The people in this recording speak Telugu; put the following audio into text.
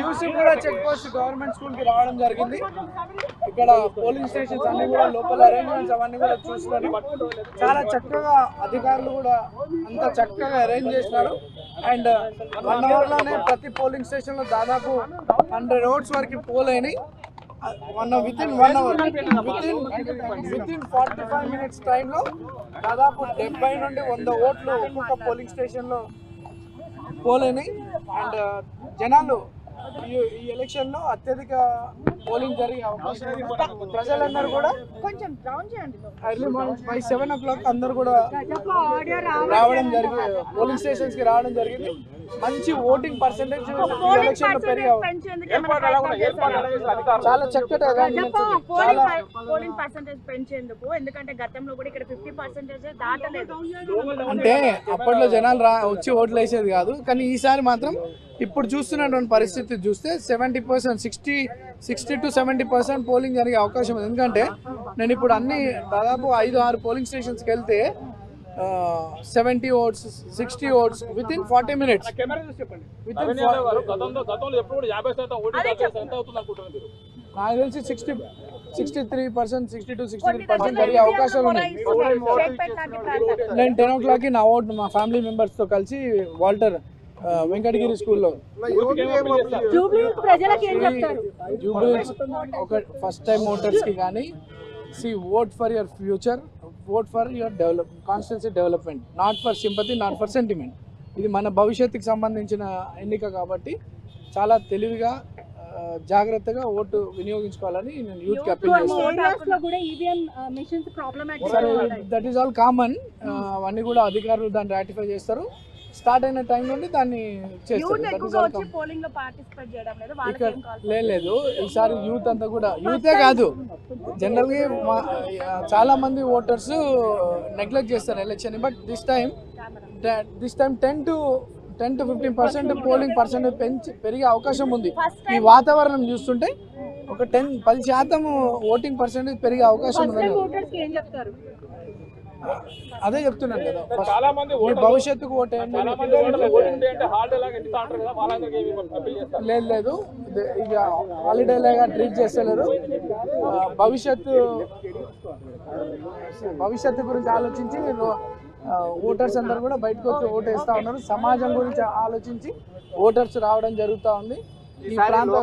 యూసీ కూడా చెక్ పోస్ట్ గవర్నమెంట్ స్కూల్కి రావడం జరిగింది. ఇక్కడ పోలింగ్ స్టేషన్స్ అన్ని కూడా లోపల అరేంజ్మెంట్స్ అవన్నీ కూడా చూస్తున్నారు చాలా చక్కగా అధికారులు కూడా అంత చక్కగా అరేంజ్ చేసినారు. అండ్ వన్ అవర్లోనే ప్రతి పోలింగ్ స్టేషన్లో దాదాపు హండ్రెడ్ ఓట్స్ వరకు పోల్ అయినాయి. One within one hour within within forty five minutes టైంలో దాదాపు డెబ్బై నుండి వంద ఓట్లు ఒక్కొక్క పోలింగ్ స్టేషన్లో పోలేని. అండ్ జనాలు ఈ ఈ ఎలక్షన్లో అత్యధిక పోలింగ్ జరిగే అవకాశం. ప్రజలందరూ కూడా కొంచెం డౌన్ చేయండి. Early morning by seven o'clock అందరూ కూడా రావడం జరిగింది పోలింగ్ స్టేషన్స్కి రావడం జరిగింది. మంచి ఓటింగ్ పర్సెంటేజ్ ఎలక్షన్ పెరిగే చాలా చక్కటి పోలింగ్ పర్సెంటేజ్ పెంచేందుకు ఎందుకంటే గతంలో కూడా ఇక్కడ ఫిఫ్టీ పర్సెంటేజ్ దాటలేదు. అంటే అప్పట్లో జనాలు రా వచ్చి ఓట్లు వేసేది కాదు. కానీ ఈసారి మాత్రం ఇప్పుడు చూస్తున్నటువంటి పరిస్థితి చూస్తే seventy percent sixty sixty to seventy percent polling జరిగే అవకాశం ఉంది. ఎందుకంటే నేను ఇప్పుడు అన్ని దాదాపు ఐదు ఆరు పోలింగ్ స్టేషన్స్కి వెళ్తే seventy votes sixty votes within forty minutes. Within గతంలో గతంలో ఎప్పుడు కూడా యాభై శాతం ఓటింగ్ శాతం ఎంత అవుతుంది అనుకుంటున్నారు మీరు? నాకు తెలిసి sixty sixty three percent sixty two sixty three percent జరిగే అవకాశాలు ఉన్నాయి. నేను టెన్ ఓ క్లాక్కి నా ఓటు మా ఫ్యామిలీ మెంబర్స్తో కలిసి వాల్టర్ వెంకటగిరి స్కూల్లో. జూబ్లీస్ ఒక ఫస్ట్ టైం ఓటర్స్కి కానీ see vote for your future vote for your develop constituency development not for sympathy not for sentiment ఇది మన భవిష్యత్తుకి సంబంధించిన ఎన్నిక కాబట్టి చాలా తెలివిగా జాగ్రత్తగా ఓటు వినియోగించుకోవాలని నేను సరే దట్ ఈస్ ఆల్ కామన్ అవన్నీ కూడా అధికారులు దాన్ని రాటిఫై చేస్తారు. స్టార్ట్ అయిన టైం నుండి దాన్ని లేదు ఈసారి యూత్ అంతా కూడా యూతే కాదు. జనరల్గా చాలా మంది ఓటర్స్ నెగ్లెక్ట్ చేస్తారు election but this time this time ten to ten to fifteen percent polling percentage పెంచి పెరిగే అవకాశం ఉంది. ఈ వాతావరణం చూస్తుంటే ఒక టెన్ పది శాతం ఓటింగ్ పర్సెంటేజ్ పెరిగే అవకాశం ఉంది అదే చెప్తున్నాను కదా. చాలా మంది భవిష్యత్తుకు ఓటేయండి లేదు లేదు. ఇక హాలిడే లాగా ట్రీట్ చేస్తలేరు. భవిష్యత్తు భవిష్యత్తు గురించి ఆలోచించి ఆ, ఓటర్స్ అందరు కూడా బయటకు వచ్చి ఓటు వేస్తా ఉన్నారు. సమాజం గురించి ఆలోచించి ఓటర్స్ రావడం జరుగుతూ ఉంది. ఈ ప్రాంతం